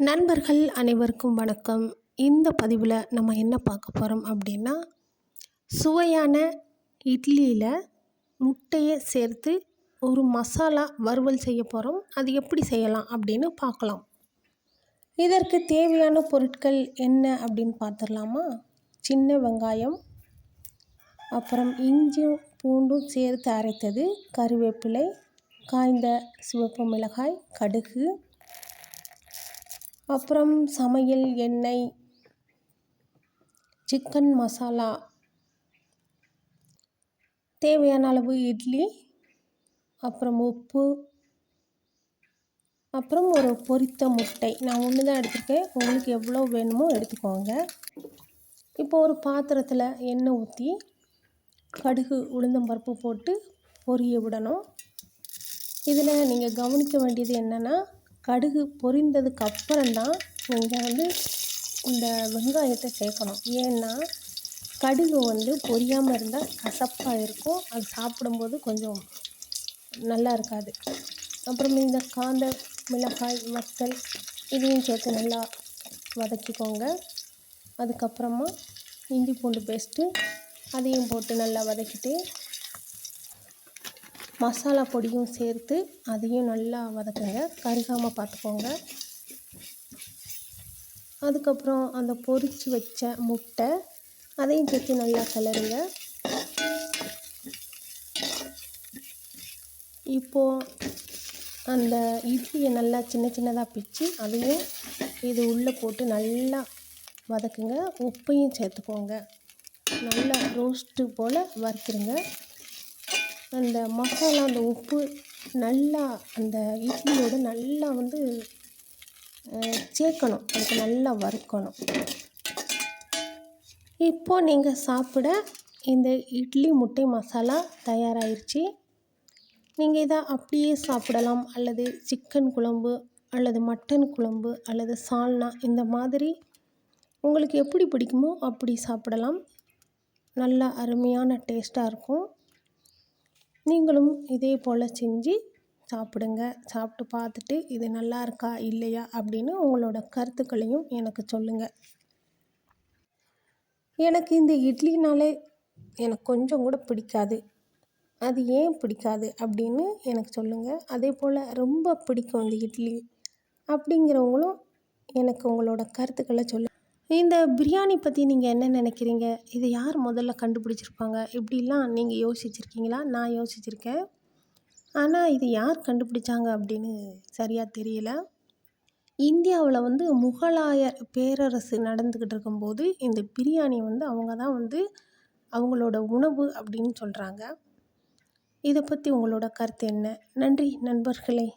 நண்பர்கள் அனைவருக்கும் வணக்கம். இந்த பதிவில் நம்ம என்ன பார்க்க போகிறோம் அப்படின்னா சுவையான இட்லியில் முட்டையை சேர்த்து ஒரு மசாலா வறுவல் செய்ய போகிறோம் அது எப்படி செய்யலாம் அப்படின்னு பார்க்கலாம். இதற்கு தேவையான பொருட்கள் என்ன அப்படின்னு பார்த்துடலாமா? சின்ன வெங்காயம் அப்புறம் இஞ்சும் பூண்டும் சேர்த்து அரைத்தது கருவேப்பிலை காய்ந்த சிவப்பு மிளகாய் கடுகு அப்புறம் சமையல் எண்ணெய் சிக்கன் மசாலா தேவையான அளவு இட்லி அப்புறம் உப்பு அப்புறம் ஒரு பொரித்த முட்டை. நான் ஒன்று தான் எடுத்துருக்கேன். உங்களுக்கு எவ்வளோ வேணுமோ எடுத்துக்கோங்க. இப்போ ஒரு பாத்திரத்தில் எண்ணெய் ஊற்றி கடுகு உளுந்தம்பருப்பு போட்டு பொரிய விடணும். இதில் நீங்கள் கவனிக்க வேண்டியது என்னென்னா கடுகு பொரிந்ததுக்கு அப்புறம்தான் நீங்கள் வந்து இந்த வெங்காயத்தை சேர்க்கணும். ஏன்னா கடுகு வந்து பொரியாமல் இருந்தால் கசப்பாக இருக்கும். அது சாப்பிடும்போது கொஞ்சம் நல்லா இருக்காது. அப்புறம் இந்த காந்த மிளகாய் வத்தல் இதையும் சேர்த்து நல்லா வதக்கிக்கோங்க. அதுக்கப்புறமா இஞ்சி பூண்டு பேஸ்ட்டு அதையும் போட்டு நல்லா வதக்கிட்டு மசாலா பொடியும் சேர்த்து அதையும் நல்லா வதக்குங்க. கருகாமல் பார்த்துக்கோங்க. அதுக்கப்புறம் அந்த பொரித்து வச்ச முட்டை அதையும் சேர்த்து நல்லா கிளறுங்க. இப்போது அந்த இட்லியை நல்லா சின்ன சின்னதாக பிச்சு அதையும் இது உள்ளே போட்டு நல்லா வதக்குங்க. உப்பையும் சேர்த்துக்கோங்க. நல்லா ரோஸ்ட்டு போல் வறுத்துருங்க. அந்த மசாலா அந்த உப்பு நல்லா அந்த இட்லியோடு நல்லா வந்து சேர்க்கணும். அதுக்கு நல்லா வறுக்கணும். இப்போது நீங்கள் சாப்பிட இந்த இட்லி முட்டை மசாலா தயாராகிருச்சு நீங்கள் இதை அப்படியே சாப்பிடலாம். அல்லது சிக்கன் குழம்பு அல்லது மட்டன் குழம்பு அல்லது சால்னா இந்த மாதிரி உங்களுக்கு எப்படி பிடிக்குமோ அப்படி சாப்பிடலாம். நல்லா அருமையான டேஸ்ட்டாக இருக்கும். நீங்களும் இதே போல் செஞ்சு சாப்பிடுங்க. சாப்பிட்டு பார்த்துட்டு இது நல்லா இருக்கா இல்லையா அப்படின்னு உங்களோட கருத்துக்களையும் எனக்கு சொல்லுங்கள் எனக்கு இந்த இட்லினாலே எனக்கு கொஞ்சம் கூட பிடிக்காது. அது ஏன் பிடிக்காது அப்படின்னு எனக்கு சொல்லுங்கள் அதே போல் ரொம்ப பிடிக்கும் இந்த இட்லி அப்படிங்கிறவங்களும் எனக்கு உங்களோட கருத்துக்களை சொல்லுங்கள் இந்த பிரியாணி பற்றி நீங்கள் என்ன நினைக்கிறீங்க? இதை யார் முதல்ல கண்டுபிடிச்சிருப்பாங்க? இப்படிலாம் நீங்கள் யோசிச்சிருக்கீங்களா? நான் யோசிச்சிருக்கேன். ஆனால் இது யார் கண்டுபிடிச்சாங்க அப்படின்னு சரியாக தெரியல. இந்தியாவில் வந்து முகலாயர் பேரரசு நடந்துக்கிட்டு இருக்கும்போது இந்த பிரியாணி வந்து அவங்க தான் வந்து அவங்களோட உணவு அப்படின்னு சொல்கிறாங்க இதை பற்றி உங்களோட கருத்து என்ன? நன்றி நண்பர்களே.